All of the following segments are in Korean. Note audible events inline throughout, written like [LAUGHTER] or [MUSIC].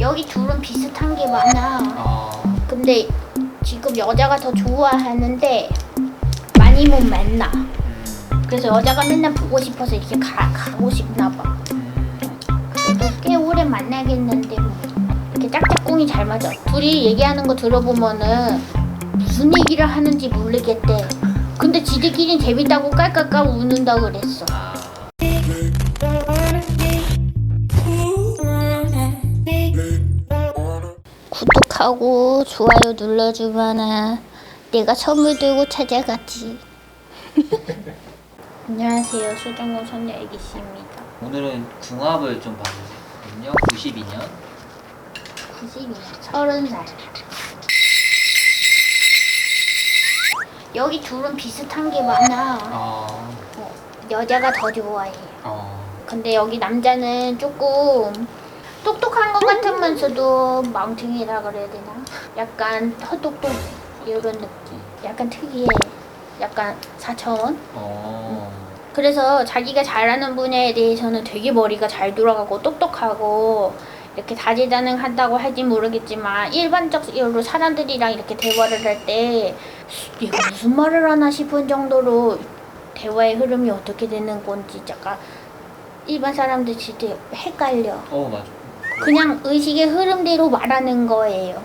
여기 둘은 비슷한 게 많아. 어. 근데 지금 여자가 더 좋아하는데 많이 못 만나. 음. 그래서 여자가 맨날 보고 싶어서 이렇게 가, 가고 싶나 봐. 음. 그래도 꽤 오래 만나겠는데 뭐. 이렇게 짝짝꿍이 잘 맞아. 둘이 얘기하는 거 들어보면은 무슨 얘기를 하는지 모르겠대. 근데 지들끼리 재밌다고 깔깔깔 웃는다 그랬어. 아. 구독하고 좋아요 눌러주면은 내가 선물 들고 찾아가지. [LAUGHS] 안녕하세요. 수정공 선녀 애기씨입니다. 오늘은 궁합을 좀 봐주세요. 92년. 92년, 서른 살. 여기 둘은 비슷한 게 많아. 어. 어, 여자가 더 좋아해. 어. 근데 여기 남자는 조금 똑똑한 것 같으면서도 멍청이라 그래야 되나? 약간 헛똑똑 이런 느낌. 약간 특이해. 약간 4차원? 어. 그래서 자기가 잘하는 분야에 대해서는 되게 머리가 잘 돌아가고 똑똑하고 이렇게 다재다능하다고 할지 모르겠지만 일반적으로 사람들이랑 이렇게 대화를 할때 얘가 무슨 말을 하나 싶은 정도로 대화의 흐름이 어떻게 되는 건지 약간 일반 사람들 진짜 헷갈려. 어 맞아. 그냥 의식의 흐름대로 말하는 거예요.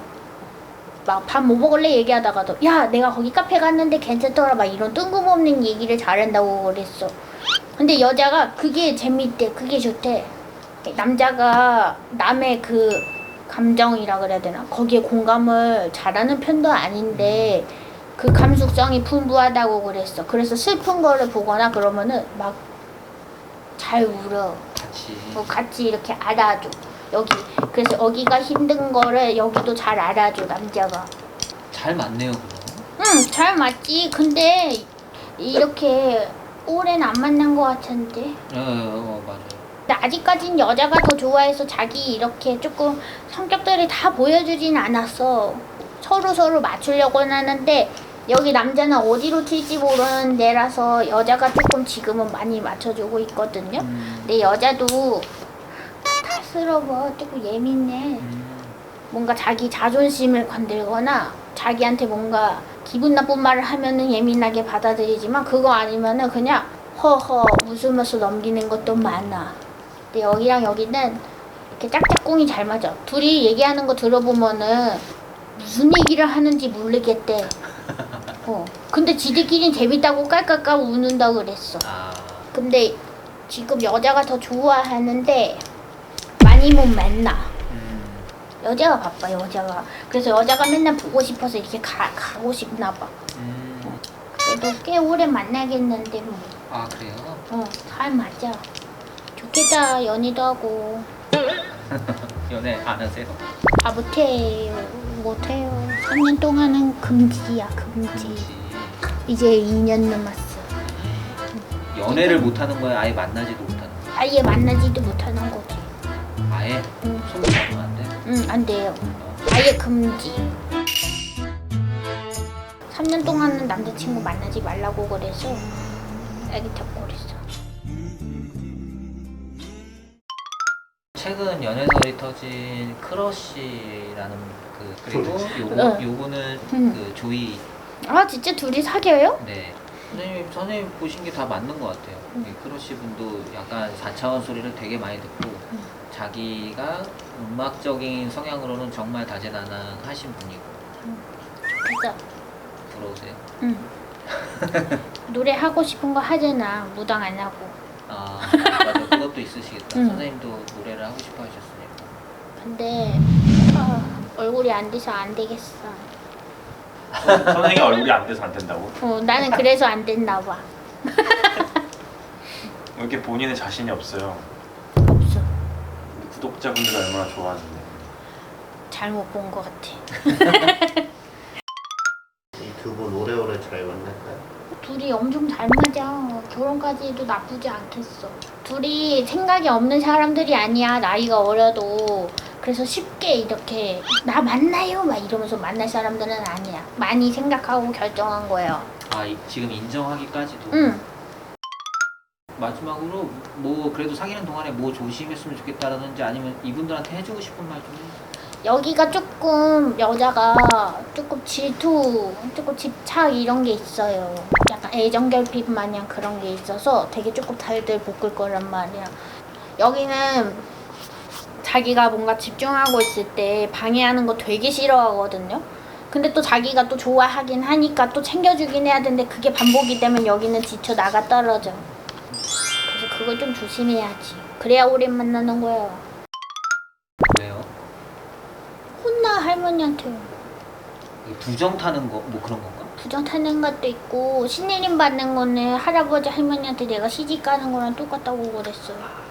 막 밥 뭐 먹을래 얘기하다가도 야 내가 거기 카페 갔는데 괜찮더라 막 이런 뜬금없는 얘기를 잘한다고 그랬어. 근데 여자가 그게 재밌대. 그게 좋대. 남자가 남의 그 감정이라 그래야 되나 거기에 공감을 잘하는 편도 아닌데 그 감수성이 풍부하다고 그랬어. 그래서 슬픈 거를 보거나 그러면은 막 잘 울어. 같이. 뭐 같이 이렇게 알아줘. 여기 그래서 여기가 힘든 거를 여기도 잘 알아줘 남자가. 잘 맞네요 그럼. 응, 잘 맞지. 근데 이렇게 오래는 안 만난 것 같은데. 어, 어 맞아요. 근데 아직까진 여자가 더 좋아해서 자기 이렇게 조금 성격들이 다 보여주진 않았어. 서로 서로 맞추려고는 하는데 여기 남자는 어디로 튈지 모르는 데라서 여자가 조금 지금은 많이 맞춰주고 있거든요. 음. 근데 여자도 탓스러워 조금 예민해. 음. 뭔가 자기 자존심을 건들거나 자기한테 뭔가 기분 나쁜 말을 하면은 예민하게 받아들이지만 그거 아니면은 그냥 허허 웃으면서 넘기는 것도 많아. 근데 여기랑 여기는 이렇게 짝짝꿍이 잘 맞아. 둘이 얘기하는 거 들어보면은 무슨 얘기를 하는지 모르겠대. [LAUGHS] 어. 근데 지들끼리 재밌다고 깔깔깔 웃는다 그랬어. 아. 근데 지금 여자가 더 좋아하는데 못 만나. 음. 여자가 바빠 여자가 그래서 여자가 맨날 보고 싶어서 이렇게 가, 가고 싶나 봐 음. 그래도 꽤 오래 만나겠는데 뭐 아 그래요? 어, 잘 맞아 좋겠다 연애도 하고 [LAUGHS] 연애 안 하세요? 아 못해요 못해요 3년 동안은 금지야 금지 금지. 이제 2년 남았어 연애를 못 하는 거야? 아예 만나지도 못하는 거야? 아예 만나지도 못하 안 돼요 어. 아예 금지 3년 동안은 남자친구 만나지 말라고 그래서 애기 타고 그랬어 최근 연애설이 터진 크러쉬라는 그 그리고 요거 응. 요거는 응. 그 조이 아 진짜 둘이 사겨요? 네 선생님 선생님 보신 게 다 맞는 것 같아요. 응. 이 크러쉬 분도 약간 4차원 소리를 되게 많이 듣고 응. 자기가 음악적인 성향으로는 정말 다재다능하신 분이고 그래서 부러우세요? 응. 노래 하고 싶은 거 하잖아 무당 안 하고 아 맞아 그것도 있으시겠다. 응. 선생님도 노래를 하고 싶어 하셨으니까. 근데 아, 얼굴이 안 돼서 안 되겠어 선생님 얼굴이 안 돼서 안 된다고? 어, 나는 그래서 안 됐나 봐. 왜 이렇게 본인의 자신이 없어요? 없어. 구독자분들이 얼마나 좋아하는데. 잘못 본거 같아. 이 두 분 오래오래 잘 만날까요? 둘이 엄청 잘 맞아. 결혼까지 해도 나쁘지 않겠어. 둘이 생각이 없는 사람들이 아니야 나이가 어려도 그래서 쉽게 이렇게 나 만나요 막 이러면서 만날 사람들은 아니야 많이 생각하고 결정한 거예요 아 이- 지금 인정하기까지도 응 마지막으로 뭐 그래도 사귀는 동안에 뭐 조심했으면 좋겠다라든지 아니면 이분들한테 해주고 싶은 말 좀 해. 여기가 조금 여자가 조금 질투, 조금 집착 이런 게 있어요. 약간 애정 결핍 마냥 그런 게 있어서 되게 조금 달들 볶을 거란 말이야. 여기는 자기가 뭔가 집중하고 있을 때 방해하는 거 되게 싫어하거든요. 근데 또 자기가 또 좋아하긴 하니까 또 챙겨주긴 해야 되는데 그게 반복이 되면 여기는 지쳐 나가 떨어져. 그래서 그걸 좀 조심해야지. 그래야 오래 만나는 거야. 왜요? 혼나 할머니한테. 이 부정 타는 거 뭐 그런 건가? 부정 타는 것도 있고 신내림 받는 거는 할아버지 할머니한테 내가 시집 가는 거랑 똑같다고 그랬어요.